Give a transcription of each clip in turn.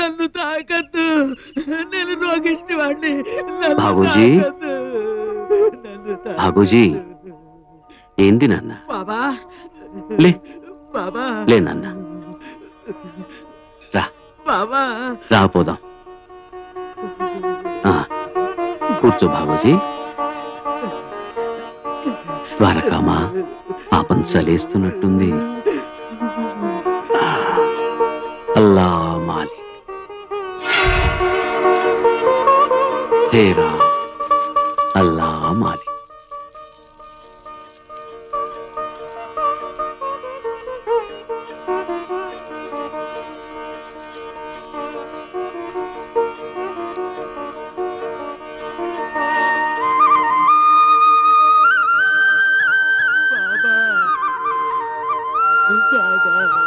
నన్ను తాకద్దు. నేను రోగిష్టి వాడిని బాబూజీ? బాబూజీ? ఏంది నాన్న? బాబా. లే. బాబా. లే నాన్న. రా. బాబా. రాపోదాం ఆ, కూర్చో బాబూజీ. ద్వారకామా పాపం చలేస్తున్నట్టుంది. అల్లా మాలి హేరా బాబా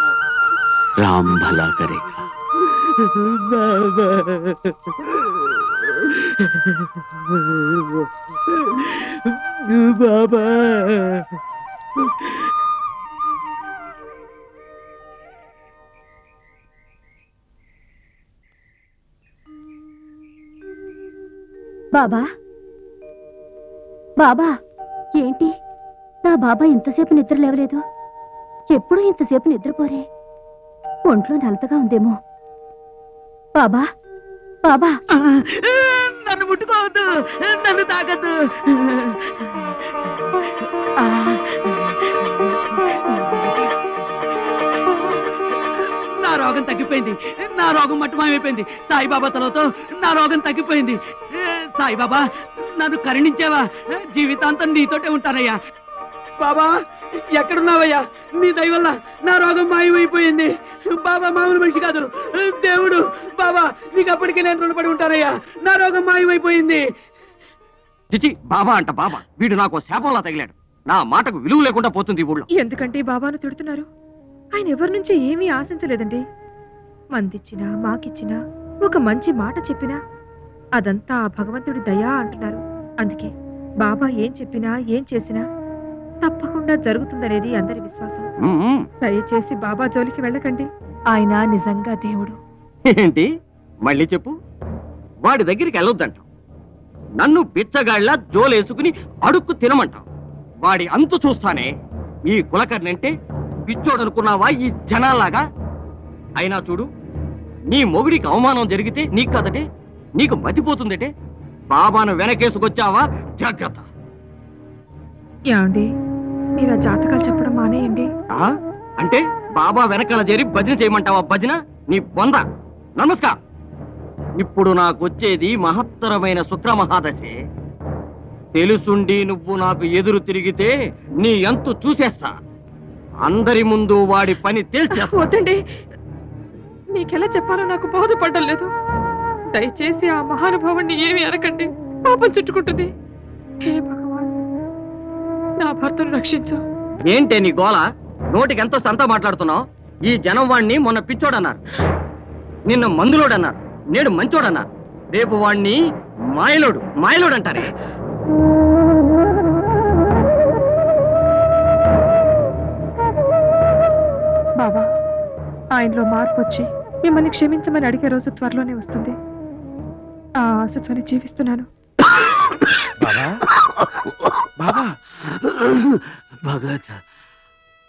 రామ్ భలా కరేగా బాబా బాబా బాబా బాబా ఏంటి? నా బాబా ఇంతసేపు నిద్ర లేవలేదు. ఎప్పుడూ ఇంతసేపు నిద్రపోరే. ఒంట్లో నలతగా ఉందేమో. బాబా బాబా. నన్ను ముట్టుకోవద్దు నన్ను తాగద్దు. నా రోగం తగ్గిపోయింది నా రోగం మట్టుమామైపోయింది సాయిబాబా తలతో నా రోగం తగ్గిపోయింది. సాయిబాబా నన్ను కరుణించావా? జీవితాంతం నీతోటే ఉంటానయ్యా. బాబా ఎక్కడున్నావయ్యా? నీ దయ వల్ల నా రోగం మాయమైపోయింది. బాబా మామూలు మనిషి కాదు. దేవుడు బాబా నీకు అప్పటికే నేను రుణపడి ఉంటానయ్యా. నా రోగం మాయమైపోయింది. చిచి బాబా అంట బాబా. వీడు నాకు శాపంలా తగిలాడు. నా మాటకు విలువ లేకుండా పోతుంది ఊళ్ళో. ఎందుకంటే బాబాను తిడుతున్నారు? ఆయన ఎవరి నుంచి ఏమీ ఆశించలేదండి. మందిచ్చినా మాకిచ్చినా ఒక మంచి మాట చెప్పినా అదంతా ఆ భగవంతుడి దయా అంటున్నారు. అందుకే బాబా ఏం చెప్పినా ఏం చేసినా తప్పకుండా జరుగుతుందనేది అందరి విశ్వాసం. దయచేసి బాబా జోలికి వెళ్ళకండి. ఆయన నిజంగా దేవుడు. ఏంటి? మళ్ళీ చెప్పు. వాడి దగ్గరికి వెళ్ళొద్దంటాం నన్ను బిచ్చగాళ్ళ జోలేసుకుని అడుక్కు తినమంటాం వాడి అంతు చూస్తానే ఈ కులకర్ణి అంటే పిచ్చోడనుకున్నావా ఈ జనాల్లాగా? అయినా చూడు నీ మొగుడికి అవమానం జరిగితే నీకు కదటే నీకు మతిపోతుందటే. బాబాను వెనకేసుకొచ్చావా? జాగ్రత్త. యాండి మీరు ఆ జాతకాలు చెప్పడం మానేయండి. ఆ? అంటే బాబా వెనకాల చేరి భజన చేయమంటావా భజన? నీ బొంద నమస్కారం. ఇప్పుడు నాకు వచ్చేది మహత్తరమైన శుక్ర మహాదశే. తెలుసుండి నువ్వు నాకు ఎదురు తిరిగితే నీ ఎంతు చూసేస్తా. అందరి ముందు వాడి పని తేల్చేస్తా. వద్దండి. మీకెలా చెప్పాలో నాకు బోధపడడం లేదు. దయచేసి ఆ మహానుభావుణ్ణి ఏమి అనకండి. పాపం చుట్టుకుంటుంది. హే నా భర్తను రక్షించు. ఏంటే నీ గోల? నోటికి ఎంతో సంతా మాట్లాడుతున్నావు? ఈ జనం వాణ్ణి మొన్న పిచ్చోడన్నారు. నిన్న మందులోడన్నారు. నేడు మంచోడన్నారు. రేపు వాణ్ణి మాయలోడు మాయలోడు అంటారే. బాబా ఆయనలో మార్పు వచ్చి మిమ్మల్ని క్షమించమని అడిగే రోజు త్వరలోనే వస్తుంది. ఆ ఆశతోనే జీవిస్తున్నాను. బాబా బాబా. భగత్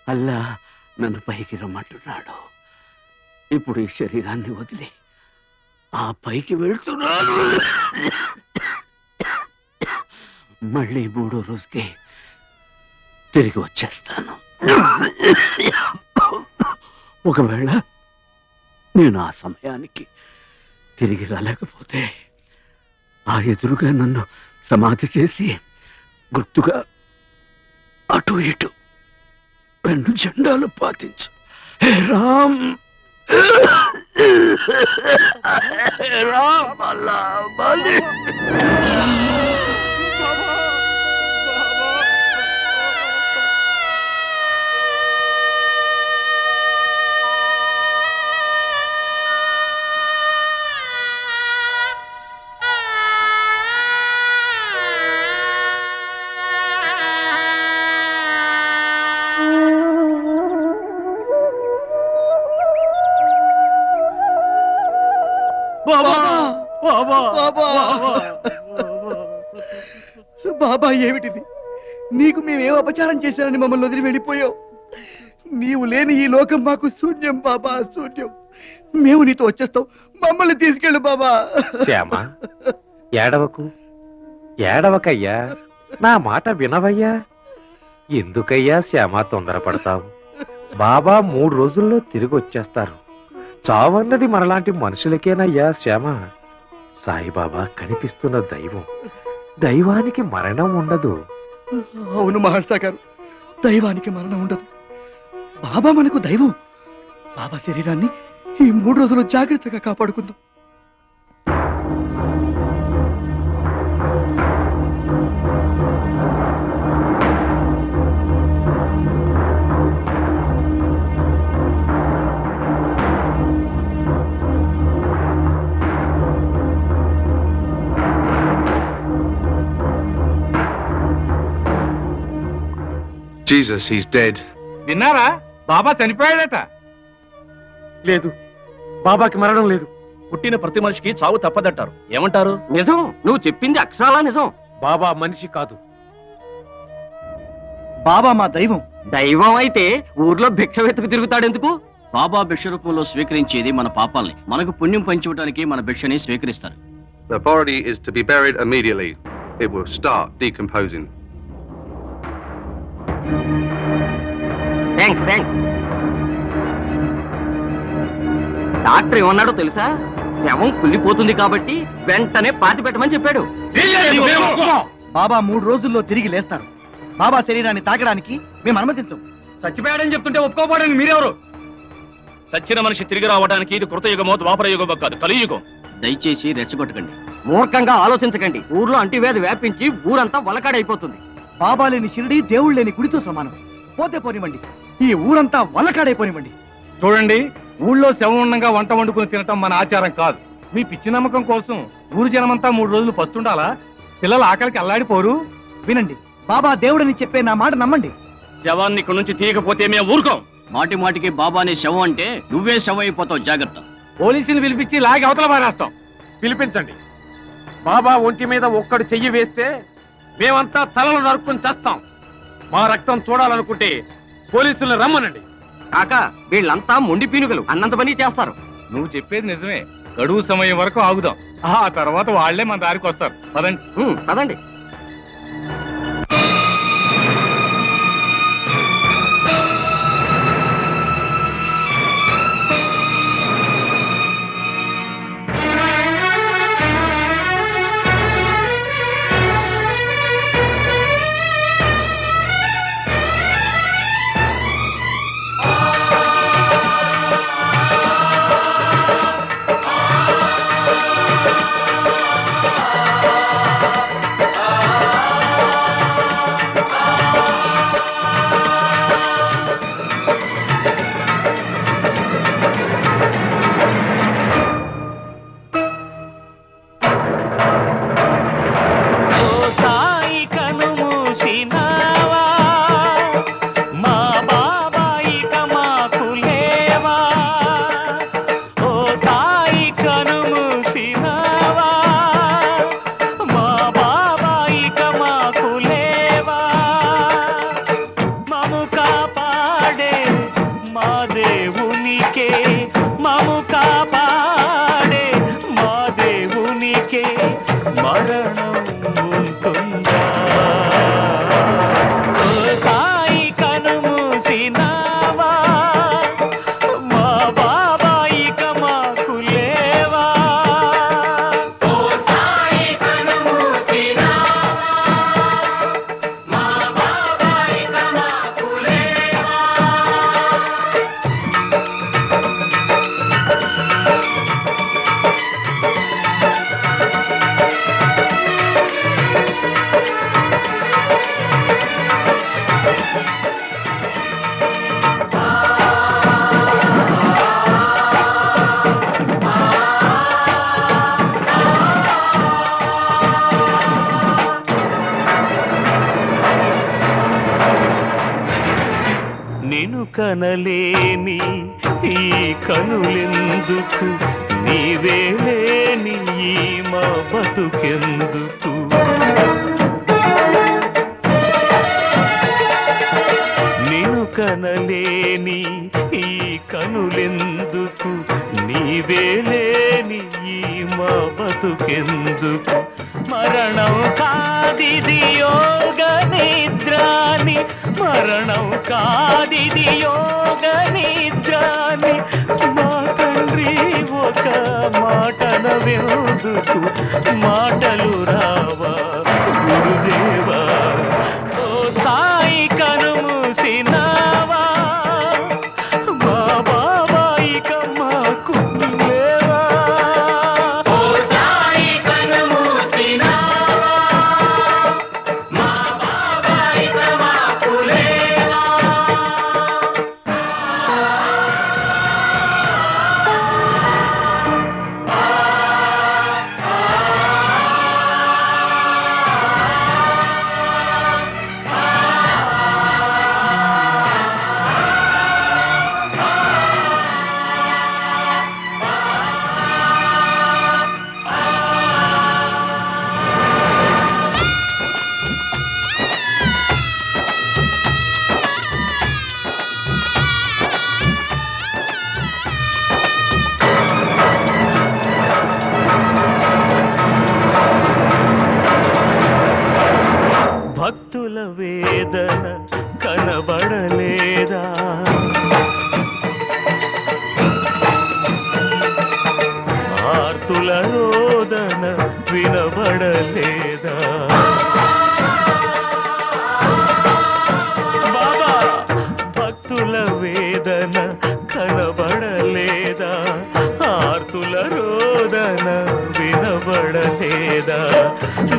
అల్లా నన్ను పైకి రమ్మంటున్నాడు. ఇప్పుడు ఈ శరీరాన్ని వదిలి. ఆ పైకి వెళ్తున్నాను. మళ్ళీ మూడో రోజుకి తిరిగి వచ్చేస్తాను. ఒకవేళ నేను ఆ సమయానికి తిరిగి రాలేకపోతే ఆ ఎదురుగా నన్ను సమాధి చేసి గుర్తుగా అటు ఇటు రెండు జెండాలు పాతించు. హే రామ్! రామ్! అల్లా బాబా ఏమిటిది? నీకు మేమేం అపచారం చేశారని మమ్మల్ని వదిలి వెళ్ళిపోయావు? నీవు లేని ఈ లోకం మాకు శూన్యం బాబా శూన్యం. మేము నీతో వచ్చేస్తాం. మమ్మల్ని తీసుకెళ్ళు బాబా. శ్యామ ఏడవకు. ఏడవకయ్యా. నా మాట వినవయ్యా. ఎందుకయ్యా శ్యామ తొందరపడతావు? బాబా మూడు రోజుల్లో తిరిగి వచ్చేస్తారు. చావన్నది మనలాంటి మనుషులకేనయ్యా శ్యామ. సాయిబాబా కనిపిస్తున్న దైవం. దైవానికి మరణం ఉండదు. అవును మహర్షా గారు దైవానికి మరణం ఉండదు. బాబా మనకు దైవం. బాబా శరీరాన్ని ఈ మూడు రోజులు జాగ్రత్తగా కాపాడుకుందాం. Jesus, he's dead. విన్నారా? బాబా చనిపోయాడట. లేదు. బాబాకి మరణం లేదు. పుట్టిన ప్రతి మనిషికి చావు తప్పదంటారు. ఏమంటారు? నిజం. నువ్వు చెప్పింది అక్షరాలా నిజం. బాబా మనిషి కాదు. బాబా మా దైవం. దైవం అయితే ఊర్లో భిక్ష వెతుకు తిరుగుతాడెందుకు? బాబా భిక్ష రూపంలో స్వీకరించేది మన పాపాల్ని. మనకు పుణ్యం పంచివ్వడానికి మన భిక్షని స్వీకరిస్తారు. The body is to be buried immediately. It will start decomposing. Thanks thanks doctor ఏమన్నాడో తెలుసా? శవం కుళ్ళిపోతుంది కాబట్టి వెంటనే పాతి పెట్టమని చెప్పాడు. బాబా మూడు రోజుల్లో తిరిగి లేస్తారు. బాబా శరీరాన్ని తాకడానికి మేము అనుమతించం. చచ్చిపోయాడని చెప్తుంటే ఒప్పుకోపోవడానికి మీరెవరు? చచ్చిన మనిషి తిరిగి రావడానికి ఇది కృతయుగమో ద్వాపర యుగమో కాదు కలియుగం. దయచేసి రెచ్చగొట్టకండి. మూర్ఖంగా ఆలోచించకండి. ఊర్లో అంటివేది వ్యాపించి ఊరంతా వలకాడైపోతుంది. బాబా లేని షిరిడి దేవుళ్ళు లేని గుడితో సమానం. పోతే పోనివ్వండి. ఈ ఊరంతా వల్లకాడైపోనివ్వండి చూడండి ఊళ్ళో శవం ఉండగా వంట వండుకుని తినటం మన ఆచారం కాదు. మీ పిచ్చి నమ్మకం కోసం ఊరు జనమంతా మూడు రోజులు పస్తుండాలా? పిల్లలు ఆకలికి అల్లాడిపోరు. వినండి బాబా దేవుడని చెప్పే నా మాట నమ్మండి. శవాన్ని ఇక్కడ నుంచి తీయకపోతే మేము ఊరుకోం. మాటి మాటికి బాబాని శవం అంటే నువ్వే శవం అయిపోతావు జాగ్రత్త. పోలీసుని పిలిపించి లాగి అవతల పారేస్తాం. పిలిపించండి. బాబా ఒంటి మీద ఒక్కడు చెయ్యి వేస్తే మేమంతా తలలు నరుక్కుని చేస్తాం. మా రక్తం చూడాలనుకుంటే పోలీసుల్ని రమ్మనండి. కాక వీళ్ళంతా మొండి పీనుగలు. అన్నంత పని చేస్తారు. నువ్వు చెప్పేది నిజమే. గడువు సమయం వరకు ఆగుదాం. ఆ తర్వాత వాళ్ళే మన దారికి వస్తారు. పదండి. పదండి. నిను ఈ కనులెందుకు? నీవే లేని ఈ మా బతుకెందుకు? నిను కనలేని ఈ కనులెందుకు? నీవేలేని ఈ మా బతుకెందుకు? మరణం కాదిది యోగ నిద్రాని మరణం కాదిది యోగ నిద్రాని. మా తండ్రి ఒక మాటన వెందుకు మాటలు రావా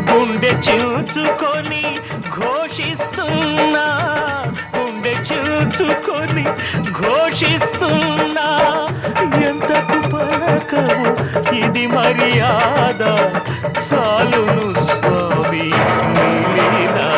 గుండె చూచుకొని ఘోషిస్తున్నా గుండె చూచుకొని ఘోషిస్తున్నా. ఎంతకు పలకవు ఇది మర్యాద? చాలును స్వామి నీలీలా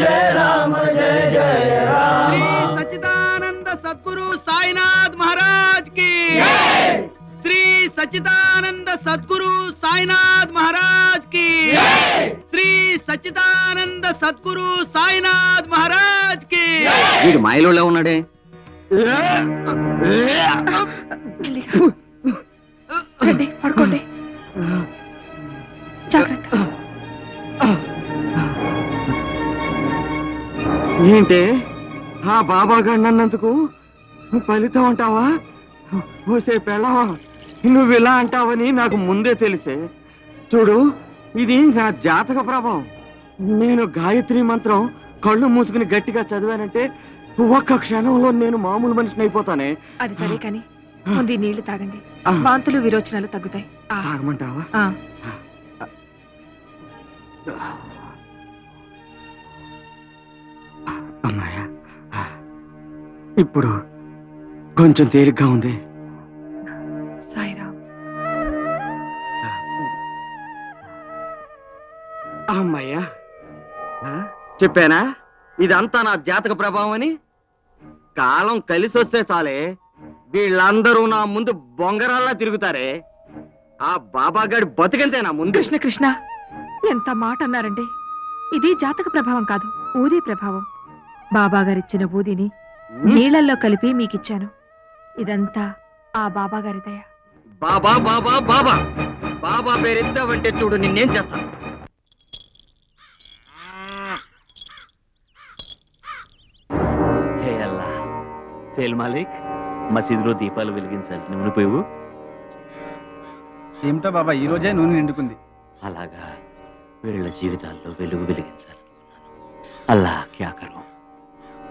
జయ రామ జయ జయ రామ. సచ్చిదానంద సద్గురు సాయినాథ్ మహారాజ్కి శ్రీ సచ్చిదానంద సద్గురు సాయినాథ్ మహారాజ్కి శ్రీ సచ్చిదానంద సద్గురు సాయినాథ్ మహారాజ్కి వీడు మాయలో ఉన్నాడే? పడుకోండి. జాగ్రత్త. ఏంటే? ఆ బాబా గండన్నందుకు ఫలితం అంటావా? ఓసే పెళ్ళవా నువ్వు ఇలా అంటావని నాకు ముందే తెలిసే. చూడు ఇది నా జాతక ప్రభావం. నేను గాయత్రి మంత్రం కళ్ళు మూసుకుని గట్టిగా చదివానంటే ఒక్క క్షణంలో నేను మామూలు మనిషిని అయిపోతానే. అది సరే కాని ముందు నీళ్ళు తాగండి. వాంతులు విరోచనాలు తగ్గుతాయి. తాగమంటావా? ఇప్పుడు కొంచెం తేలిగ్గా ఉంది. సాయిరామ్. అమ్మయ్యా. చెప్పానా? ఇదంతా నా జాతక ప్రభావం అని? కాలం కలిసి వస్తే చాలే. వీళ్ళందరూ నా ముందు బొంగరాల్లా తిరుగుతారే. ఆ బాబాగాడి బతికంతే నా ముందు? కృష్ణ కృష్ణ ఎంత మాట అన్నారండి ఇది జాతక ప్రభావం కాదు ఊది ప్రభావం. బాబా గారిచ్చిన ఊదిని నీళ్ళల్లో కలిపి మీకిచ్చాను. ఇదంతా ఆ బాబా గారి దయ. బాబా బాబా బాబా. బాబా పేరు ఎత్తావంటే చూడు నిన్నేం చేస్తాను. హే అల్లా. తేల్ మాలిక్ మసీదులో దీపాలు వెలిగించాలి. నూనె పోవు ఏమిటో బాబా ఈ రోజే నూనె నిండుకుంది. అలాగా వీళ్ళ జీవితాల్లో వెలుగు వెలిగించాలనుకున్నాను. అల్లా క్యా